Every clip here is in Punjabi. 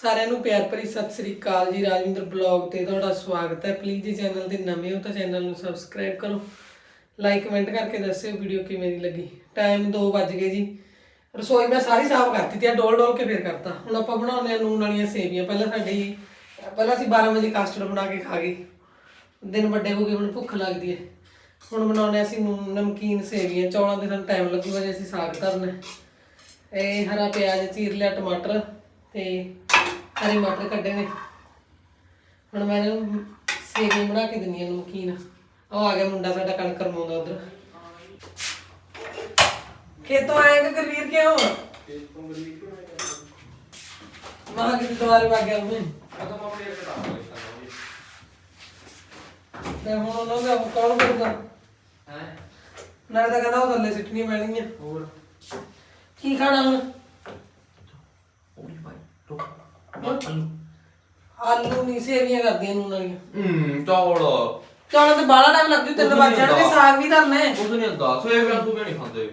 ਸਾਰਿਆਂ ਨੂੰ ਪਿਆਰ ਭਰੀ ਸਤਿ ਸ੍ਰੀ ਅਕਾਲ ਜੀ, ਰਾਜਵਿੰਦਰ ਬਲੌਗ ਤੇ ਤੁਹਾਡਾ ਸਵਾਗਤ ਹੈ। ਪਲੀਜ਼ ਜੀ ਚੈਨਲ ਦੇ ਨਵੇਂ ਹੋ ਤਾਂ ਚੈਨਲ ਨੂੰ ਸਬਸਕ੍ਰਾਈਬ ਕਰੋ। ਲਾਈਕ ਕਮੈਂਟ ਕਰਕੇ ਦੱਸਿਓ ਵੀਡੀਓ ਕਿਵੇਂ ਦੀ ਲੱਗੀ। ਟਾਈਮ 2 ਵੱਜ ਗਏ ਜੀ। ਰਸੋਈ ਮੈਂ ਸਾਰੀ ਸਾਫ਼ ਕਰਤੀ ਤੇ ਡੋਲ ਡੋਲ ਕੇ ਫੇਰ ਕਰਤਾ। ਹੁਣ ਆਪਾਂ ਬਣਾਉਂਦੇ ਆ ਨੂਨ ਵਾਲੀਆਂ ਸੇਵੀਆਂ। ਪਹਿਲਾਂ ਸਾਡੀ ਪਹਿਲਾਂ ਅਸੀਂ 12 ਵਜੇ ਕਸਟਰਡ ਬਣਾ ਕੇ ਖਾ ਗਏ। ਦਿਨ ਵੱਡੇ ਹੋ ਗਏ, ਹੁਣ ਭੁੱਖ ਲੱਗਦੀ ਹੈ। ਹੁਣ ਬਣਾਉਂਦੇ ਹਾਂ ਅਸੀਂ ਨੂਨ ਨਮਕੀਨ ਸੇਵੀਆਂ। ਚੌਲਾਂ ਦੇ ਸਾਨੂੰ ਟਾਈਮ ਲੱਗੂਗਾ ਜੇ ਅਸੀਂ ਸਾਗ ਧਰਨਾ ਇਹ ਹਰਾ ਪਿਆਜ਼, ਚੀਰ ਲਿਆ, ਟਮਾਟਰ ਤੇ ਹਰੇ ਮਟਰ ਕੱਢੇ ਨੇ। ਹੁਣ ਮੈਂ ਇਹਨਾਂ ਨੂੰ ਸੇਵੀਆਂ ਬਣਾ ਕੇ ਦਿੰਨੀ ਆ ਨਮਕੀਨ। ਉਹ ਆ ਗਿਆ ਮੁੰਡਾ ਸਾਡਾ ਕਣਕ ਰਮਾਉਂਦਾ ਉਧਰ। ਖੇਤੋਂ ਆਏ ਕਿ ਕਰਵੀਰ ਕਿਉਂ? ਮਾਂ ਕਿ ਦੁਆਰੇ ਵਾ ਗਿਆ ਮੈਂ ਤੇ ਹੁਣ ਉਹਨਾਂ ਦਾ ਕੌਣ ਕਰੂਗਾ? ਨਾਲੇ ਤਾਂ ਕਹਿੰਦਾ ਉਹ ਥੱਲੇ ਸਿੱਟਣੀ ਪੈਣਗੀਆਂ ਹੋਰ? ਕੀ ਖਾਣਾ ਹੁਣ? ਆਲੂ। ਨਹੀਂ ਸੇਵੀਆਂ ਕਰਦੀਆਂ ਨੂਨ ਵਾਲੀਆਂ। ਹਮ ਚੌਲ। ਚੌਲਾਂ ਤੇ ਬਾਹਲਾ ਟਾਈਮ ਲੱਗ ਜੂ ਤਿੰਨ ਵੱਜ ਜਾਣਗੇ ਸਾਗ ਵੀ ਧਰਨਾ ਹੈ। ਕੁਝ ਨਹੀਂ ਹੁੰਦਾ। ਸੋਇਆ ਵੀ ਨਹੀਂ ਖਾਂਦੇ?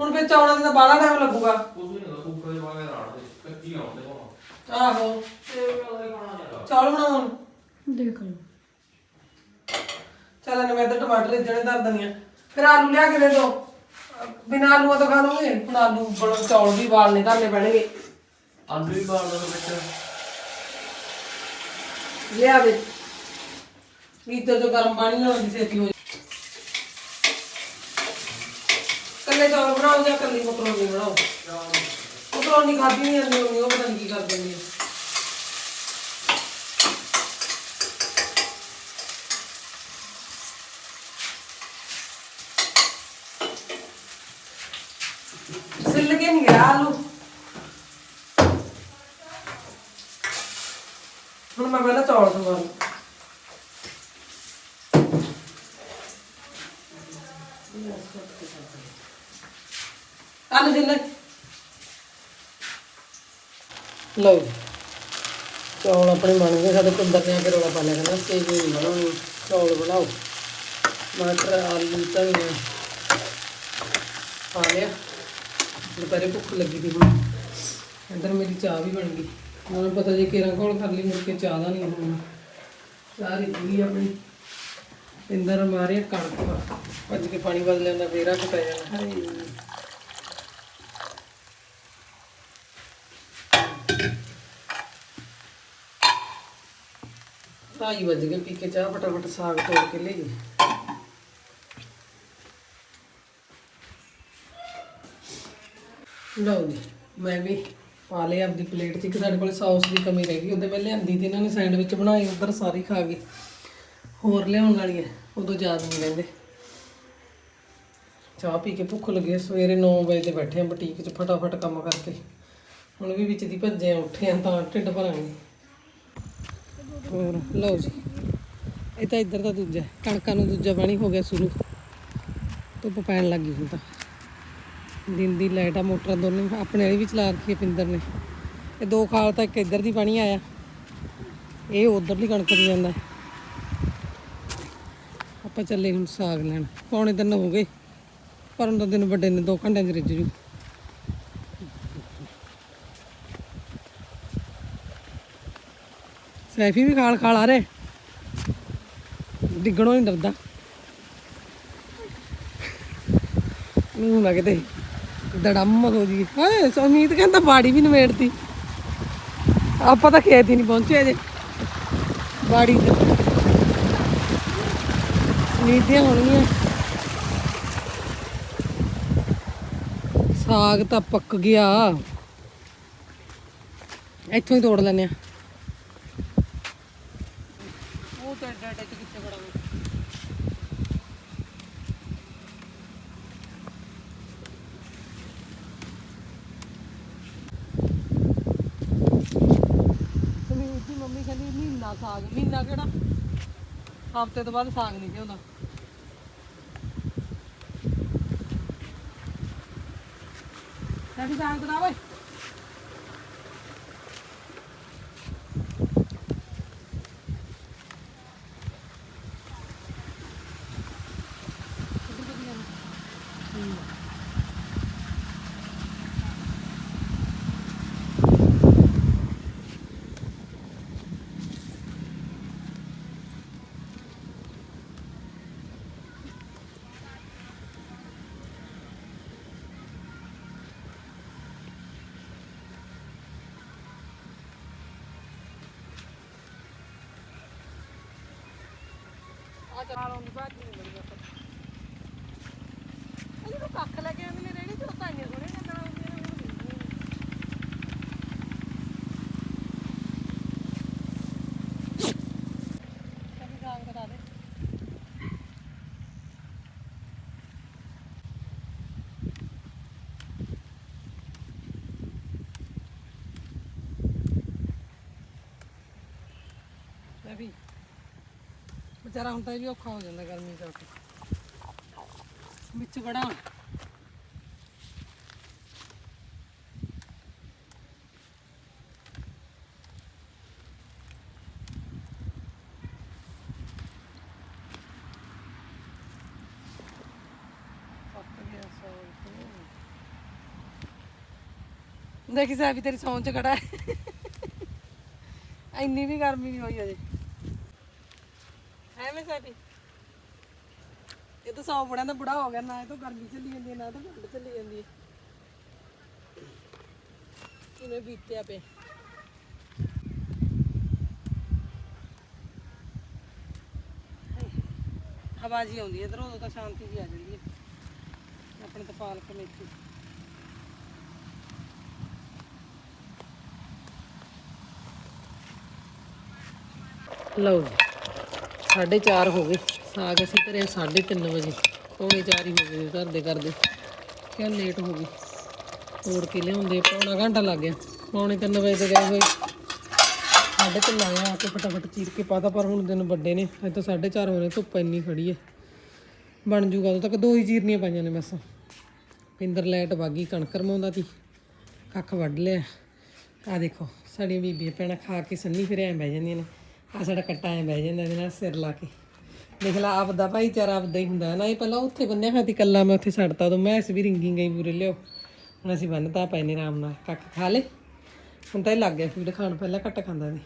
ਹੁਣ ਫਿਰ ਚੌਲਾਂ ਦੀ ਤਾਂ ਬਾਹਲਾ ਟਾਈਮ ਲੱਗੂਗਾ। ਕੁਝ ਨਹੀਂ ਹੁੰਦਾ ਕੁੱਕਰ ਦੇ ਵਾਂਗੇ ਰਾੜ ਦੇ ਕੱਚੀ ਆਉਂਦੇ ਕੋਲ ਆਹੋ। ਚੌਲ ਬਣਾਉਣ। ਦੇਖ ਲਓ। ਚੱਲ ਇਹਨੇ ਮੈਂ ਤਾਂ ਟਮਾਟਰ ਰਿੱਝਣੇ ਧਰ ਦਨੀਆਂ ਫਿਰ ਆਲੂ ਲਿਆ ਕੇ ਦੇ ਦੋ ਬਿਨਾਂ ਆਲੂਆਂ ਤੋਂ ਖਾ ਲਓਗੇ? ਹੁਣ ਆਲੂ ਬਣ ਚੌਲ ਵੀ ਵਾਲਨੇ ਧਰਨੇ ਪੈਣਗੇ। ਆਲੂ ਵੀ ਪਾ ਦੋ ਵਿੱਚ। ਲਿਆ ਦੇ। ਵੀਤਰ ਤੋਂ ਗਰਮ ਪਾਣੀ ਨਾਲ ਦੀ ਛੇਤੀ ਹੋ ਕੱਲੇ ਚੌਲ ਬਣਾਓ ਜਾਂ ਕੱਲੀ ਮਕਰੋਨੀ ਬਣਾਓ? ਮਕਰੋਨੀ ਖਾਦੀ ਨਹੀਂ ਜਾਂਦੀ ਉਹ ਪਤਾ ਨਹੀਂ ਕੀ ਕਰ ਦਿੰਦੀ ਹੈ ਸਿੱਲ ਕੇ ਨਹੀਂ ਗਿਆ ਆਲੂ। ਹੁਣ ਮੈਂ ਪਹਿਲਾਂ ਚੌਲ ਸਵਾਲ ਆਲੂ ਜਿੰਨੇ ਲਓ ਚੌਲ ਆਪਣੇ ਬਣ ਗਏ, ਸਾਡੇ ਕੁੰਦਰ ਨੇ ਆ ਕੇ ਰੋਲਾ ਪਾ ਲਿਆ ਕਹਿੰਦਾ ਸੇਵੀ ਨਹੀਂ ਬਣਾਉਣੀ, ਚੌਲ ਬਣਾਓ। ਮਟਰ ਆਲੂ ਧਨੀਆ ਪਾ ਲਿਆ। ਦੁਪਹਿਰੇ ਭੁੱਖ ਲੱਗੀ ਸੀ ਹੁਣ। ਇੱਧਰ ਮੇਰੀ ਚਾਹ ਵੀ ਬਣ ਗਈ। ਮੈਨੂੰ ਪਤਾ ਜੇ ਕੇਰਾਂ ਕੋਲ ਕਰ ਲਈ ਮੁੜ ਕੇ ਚਾਹ ਦਾ ਨਹੀਂ ਹੋਣਾ। ਚਾਹ ਰਿੱਝੀ ਆਪਣੀ। ਇੰਦਰ ਮਾਰੇ ਕਣਕ ਭੱਜ ਕੇ ਪਾਣੀ ਬਦਲ ਲੈਂਦਾ ਫੇਰ ਰੱਖ ਪੈ ਜਾਣਾ ਢਾਈ ਵੱਜ ਗਏ, ਪੀ ਕੇ ਚਾਹ ਫਟਾਫਟ ਸਾਗ ਤੋੜ ਕੇ ਲਈ ਲਓ ਜੀ, ਮੈਂ ਵੀ ਪਾ ਲਿਆ ਆਪਦੀ ਪਲੇਟ 'ਚ, ਇੱਕ ਸਾਡੇ ਕੋਲ ਸੌਸ ਦੀ ਕਮੀ ਰਹਿ ਗਈ। ਉਹਦੇ ਮੈਂ ਲਿਆਂਦੀ ਤੇ ਇਹਨਾਂ ਨੇ ਸੈਂਡਵਿਚ ਬਣਾਏ ਉਧਰ ਸਾਰੀ ਖਾ ਗਏ। ਹੋਰ ਲਿਆਉਣ ਵਾਲੀ ਹੈ, ਉਦੋਂ ਯਾਦ ਨਹੀਂ ਰਹਿੰਦੇ। ਚਾਹ ਪੀ ਕੇ ਭੁੱਖ ਲੱਗੀ, ਸਵੇਰੇ 9 ਵਜੇ ਤੇ ਬੈਠੇ ਆ ਬੁਟੀਕ 'ਚ ਫਟਾਫਟ ਕੰਮ ਕਰਕੇ। ਹੁਣ ਵੀ ਵਿੱਚ ਦੀ ਭੱਜੇ ਆ ਉੱਠੇ ਆ ਤਾਂ ਢਿੱਡ ਭਰਾਂਗੇ। ਹੋਰ, ਲਓ ਜੀ, ਇਹ ਤਾਂ ਇੱਧਰ ਦਾ ਦੂਜਾ ਕਣਕਾਂ ਨੂੰ ਦੂਜਾ ਪਾਣੀ ਹੋ ਗਿਆ ਸ਼ੁਰੂ। ਧੁੱਪ ਪੈਣ ਲੱਗੀ ਹੁਣ ਤਾਂ। ਦਿਨ ਦੀ ਲਾਈਟ ਆ, ਮੋਟਰ ਦੋਨੇ ਆਪਣੇ ਵਾਲੀ ਵੀ ਚਲਾ ਰੱਖੀ ਹੈ ਪਿੰਦਰ ਨੇ। ਇਹ ਦੋ ਖਾਲ ਤਾਂ ਇੱਕ ਇੱਧਰ ਦੀ ਪਾਣੀ ਆਇਆ। ਇਹ ਉਧਰਲੀ ਕਣਕ ਦੀ ਜਾਂਦਾ। ਆਪਾਂ ਚੱਲੇ ਹੁਣ ਸਾਗ ਲੈਣ। ਪੌਣੇ ਦਿਨ ਹੋ ਗਏ। ਪਰ ਉਹਨਾਂ ਦਿਨ ਵੱਡੇ ਨੇ 2 ਘੰਟਿਆਂ ਚ ਰਿੱਝ ਜੂ। ਸੈਫੀ ਵੀ ਖਾਲ ਖਾਲ ਆ ਰਹੇ। ਡਿੱਗਣੋਂ ਨਹੀਂ ਡਰਦਾ। ਨੂੰ ਲੱਗਦੇ ਦੜਮ ਹੋ ਜੀ ਹਾਏ ਸੁਮੀਤ ਕਹਿੰਦਾ ਬਾੜੀ ਵੀ ਨਵੇੜਤੀ ਆਪਾਂ ਤਾਂ ਖੇਤ ਹੀ ਨਹੀਂ ਪਹੁੰਚੇ ਅਜੇ। ਬਾੜੀ ਤੇ। ਨੀਤੀਆਂ ਹੋਣਗੀਆਂ। ਸਾਗ ਤਾਂ ਪੱਕ ਗਿਆ। ਇੱਥੋਂ ਹੀ ਤੋੜ ਲੈਨੇ ਆ ਉਹ ਤਾਂ ਐਡਾ ਐਡਾ ਚ ਕਿੱਥੇ ਫੜਾਂਗੇ ਸੁਨੀਲ ਕਹਿੰਦੀ ਮਹੀਨਾ ਸਾਗ, ਮਹੀਨਾ ਕਿਹੜਾ? ਹਫ਼ਤੇ ਤੋਂ ਬਾਅਦ ਸਾਗ ਨਹੀਂ ਪਿਆਉਂਦਾ ਸਾਡੀ ਸਾਗ ਬਣਾ ਓਏ ਕੱਖ ਲੈ ਕੇ ਆਉਂਦੇ ਨੇ ਰੇੜੀ ਤੋਂ ਤਾਂ ਇੰਨੇ ਸੋਹਣੇ ਲੱਗਣਾ ਹੁੰਦੀਆਂ ਨੇ ਮੈਨੂੰ ਦਿਖਦੀਆਂ ਨੀ। ਕਦੀ ਗਾਂਗ ਕਰਾ ਦੇ ਮੈਂ ਵੀ ਵਿਚਾਰਾ ਹੁੰਦਾ ਵੀ ਔਖਾ ਹੋ ਜਾਂਦਾ ਗਰਮੀ ਕਰਕੇ ਵਿੱਚ ਬੜਾ। ਦੇਖੀ ਸਾਹਿਬ ਤੇਰੀ ਸੌਂ ਚ ਖੜਾ ਹੈ। ਇੰਨੀ ਵੀ ਗਰਮੀ ਨਹੀਂ ਹੋਈ ਅਜੇ। ਐਵੇਂ ਸਾਡੀ ਇਹ ਤਾਂ ਸੌ ਬੜਿਆਂ ਦਾ ਬੁੜਾ ਹੋ ਗਿਆ, ਨਾ ਇਹ ਤਾਂ ਗਰਮੀ ਚੱਲੀ ਜਾਂਦੀ ਹੈ, ਨਾ ਤਾਂ ਠੰਡ ਚੱਲੀ ਜਾਂਦੀ ਹੈ। ਕਿਵੇਂ ਬੀਤਿਆ ਪਿਆ। ਹਵਾ ਜੀ ਆਉਂਦੀ ਹੈ ਇਧਰੋਂ, ਉਦੋਂ ਤਾਂ ਸ਼ਾਂਤੀ ਜੀ ਆ ਜਾਂਦੀ ਹੈ। ਆਪਣੇ ਤਾਂ ਪਾਲਕ ਮੇਥੀ। ਲਓ ਜੀ। ਸਾਢੇ ਚਾਰ ਹੋ ਗਏ। ਸਾਗ ਅਸੀਂ ਧਰਿਆ ਸਾਢੇ ਤਿੰਨ ਵਜੇ। ਪੌਣੇ ਚਾਰ ਹੀ ਹੋ ਗਏ ਕਰਦੇ ਕਰਦੇ। ਕਿਉਂ ਲੇਟ ਹੋ ਗਈ। ਤੋੜ ਕੇ ਲਿਆਉਂਦੇ। ਪੌਣਾ ਘੰਟਾ ਲੱਗ ਗਿਆ। ਪੌਣੇ ਤਿੰਨ ਵਜੇ ਤੇ ਗਏ ਹੋਏ। ਸਾਢੇ ਤਿੰਨ ਆਇਆ ਆ ਕੇ ਫਟਾਫਟ ਚੀਰ ਕੇ ਪਾਤਾ, ਪਰ ਹੁਣ ਦਿਨ ਵੱਡੇ ਨੇ। ਅੱਜ ਤਾਂ ਸਾਢੇ ਚਾਰ ਹੋਏ ਨੇ ਧੁੱਪ ਇੰਨੀ ਖੜੀ ਹੈ ਬਣ ਜੂਗਾ ਉਦੋਂ ਤੱਕ ਦੋ ਹੀ ਚੀਰਨੀਆਂ ਪਾਈਆਂ ਨੇ ਬਸ। ਪਿੰਦਰ ਲੈਟ ਵਾਗੀ ਕਣਕ ਰਮਾਉਂਦਾ ਤੀ ਕੱਖ ਵੱਢ ਲਿਆ। ਆ ਦੇਖੋ, ਸਾਡੀਆਂ ਬੀਬੀਆਂ ਭੈਣਾਂ ਖਾ ਕੇ ਸੰਨੀ ਫਿਰ ਐਂ ਬਹਿ ਜਾਂਦੀਆਂ ਨੇ। ਆ ਸਾਡਾ ਕੱਟਾ ਐਂ ਬਹਿ ਜਾਂਦਾ ਇਹਦੇ ਨਾਲ ਸਿਰ ਲਾ ਕੇ। ਦੇਖ ਲਾ, ਆਪਦਾ ਭਾਈਚਾਰਾ ਆਪਦਾ ਹੀ ਹੁੰਦਾ ਨਾ ਇਹ ਪਹਿਲਾਂ ਉੱਥੇ ਬੰਨਿਆ ਹੋਇਆ ਸੀ ਕੱਲਾ ਮੈਂ ਉੱਥੇ ਛੱਡਤਾ ਉਦੋਂ। ਮੈਂ ਵੀ ਰਿੰਗੀ ਗਈ ਪੂਰੇ ਲਿਓ। ਹੁਣ ਅਸੀਂ ਬੰਨਤਾ ਪਏ ਨੇ ਆਰਾਮ ਨਾਲ। ਕੱਖ ਖਾ ਲੇ। ਹੁਣ ਤਾਂ ਇਹ ਲੱਗ ਗਿਆ ਫੀਡ ਖਾਣ, ਪਹਿਲਾਂ ਘੱਟ ਖਾਂਦਾ ਸੀ।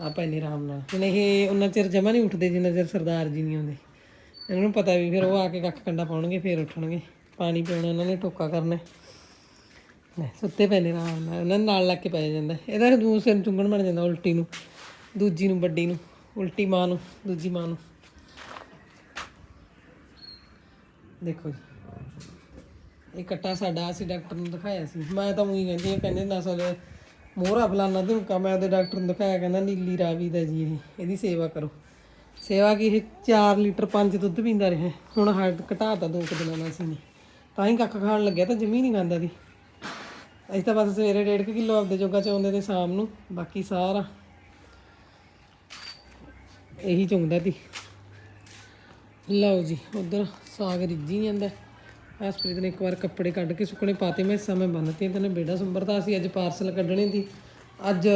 ਆ ਪਏ ਨੇ ਆਰਾਮ ਨਾਲ। ਹੁਣ ਇਹ ਉਹਨਾਂ ਚਿਰ ਜਮਾ ਨਹੀਂ ਉੱਠਦੇ, ਜਿੰਨਾ ਚਿਰ ਸਰਦਾਰ ਜੀ ਨਹੀਂ ਆਉਂਦੇ। ਇਹਨਾਂ ਨੂੰ ਪਤਾ ਵੀ ਫਿਰ ਉਹ ਆ ਕੇ ਕੱਖ ਕੰਡਾ ਪਾਉਣਗੇ, ਫਿਰ ਉੱਠਣਗੇ। ਪਾਣੀ ਪਿਉਣਾ ਉਹਨਾਂ ਨੇ, ਟੋਕਾ ਕਰਨਾ। ਸੁੱਤੇ ਪਏ ਨੇ ਆਰਾਮ ਨਾਲ। ਉਹਨਾਂ ਦੇ ਨਾਲ ਲੱਗ ਕੇ ਪੈ ਜਾਂਦਾ। ਇਹਦਾ ਦੂਸਰੇ ਨੂੰ ਚੁੰਗਣ ਬਣ ਜਾਂਦਾ, ਉਲਟੀ ਨੂੰ। ਦੂਜੀ ਨੂੰ, ਵੱਡੀ ਨੂੰ, ਉਲਟੀ ਮਾਂ ਨੂੰ, ਦੂਜੀ ਮਾਂ ਨੂੰ। ਦੇਖੋ ਜੀ। ਇਹ ਕੱਟਾ ਸਾਡਾ, ਅਸੀਂ ਡਾਕਟਰ ਨੂੰ ਦਿਖਾਇਆ ਸੀ। ਮੈਂ ਤਾਂ ਉਹੀ ਕਹਿੰਦੀ ਹਾਂ, ਕਹਿੰਦੇ ਨਸਲ ਮੋਹਰਾ ਫਲਾਨਾ ਧੁਮਕਾ, ਮੈਂ ਉਹਦੇ ਡਾਕਟਰ ਨੂੰ ਦਿਖਾਇਆ, ਕਹਿੰਦਾ ਨੀਲੀ ਰਾਵੀ ਦਾ ਜੀ ਇਹ, ਇਹਦੀ ਸੇਵਾ ਕਰੋ। ਸੇਵਾ ਕੀ ਇਹ 4 ਲੀਟਰ 5 ਦੁੱਧ ਪੀਂਦਾ ਰਿਹਾ। ਹੁਣ ਹਾਰਟ ਘਟਾਤਾ ਦੋ ਕੁ ਦਿਨਾਂ ਨਾਲ ਅਸੀਂ ਨੇ। ਤਾਂ ਹੀ ਕੱਖ ਖਾਣ ਲੱਗਿਆ, ਤਾਂ ਜਮੀ ਨਹੀਂ ਖਾਂਦਾ ਦੀ ਅਸੀਂ ਤਾਂ ਬਸ ਸਵੇਰੇ 1.5 ਕਿਲੋ ਆਪਦੇ ਜੋਗਾ ਚਾਉਂਦੇ ਤੇ ਸ਼ਾਮ ਨੂੰ, ਬਾਕੀ ਸਾਰਾ ਇਹੀ ਚੁੰਗਦਾ ਸੀ ਲਓ ਜੀ, ਉਧਰ ਸਾਗ ਰਿੱਝੀ ਜਾਂਦਾ। ਹਸਪ੍ਰੀਤ ਨੇ ਇੱਕ ਵਾਰ ਕੱਪੜੇ ਕੱਢ ਕੇ ਸੁੱਕਣੇ ਪਾਤੇ, ਮੈਂ ਸਮੇਂ ਬੰਨਤੇ ਤੇ ਨੇ ਬੇੜਾ ਸੁੰਬਰਤਾ ਸੀ, ਅੱਜ ਪਾਰਸਲ ਕੱਢਣੇ ਦੀ। ਅੱਜ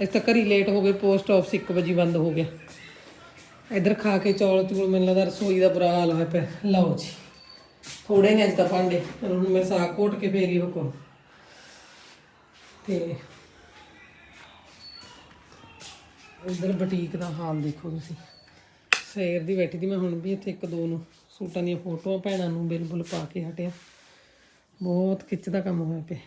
ਇਸ ਤੱਕ ਹੀ ਲੇਟ ਹੋ ਗਏ ਪੋਸਟ ਆਫਿਸ 1 ਵਜੇ ਬੰਦ ਹੋ ਗਿਆ। ਇਧਰ ਖਾ ਕੇ ਚੌਲ ਚੂਲ, ਮੈਨੂੰ ਲੱਗਦਾ ਰਸੋਈ ਦਾ ਬੁਰਾ ਹਾਲ ਹੋਇਆ ਪਿਆ। ਲਓ ਜੀ ਥੋੜੇ ਨੇ ਅੱਜ ਤਾਂ ਭਾਂਡੇ ਹੁਣ ਮੈਂ ਸਾਗ ਘੋਟ ਕੇ ਫੇਰ ਹੀ ਹੁਕਮ। ਤੇ ਇਧਰ ਬੁਟੀਕ ਦਾ ਹਾਲ ਦੇਖੋ ਤੁਸੀਂ। ਸਵੇਰ ਦੀ ਬੈਠੀ ਦੀ ਮੈਂ ਹੁਣ ਵੀ ਇੱਥੇ ਇੱਕ ਦੋ ਨੂੰ ਸੂਟਾਂ ਦੀਆਂ ਫੋਟੋਆਂ ਭੈਣਾਂ ਨੂੰ ਬਿਲਬੁਲ ਪਾ ਕੇ ਹਟਿਆ। ਬਹੁਤ ਖਿੱਚ ਦਾ ਕੰਮ ਹੋਇਆ ਪਿਆ।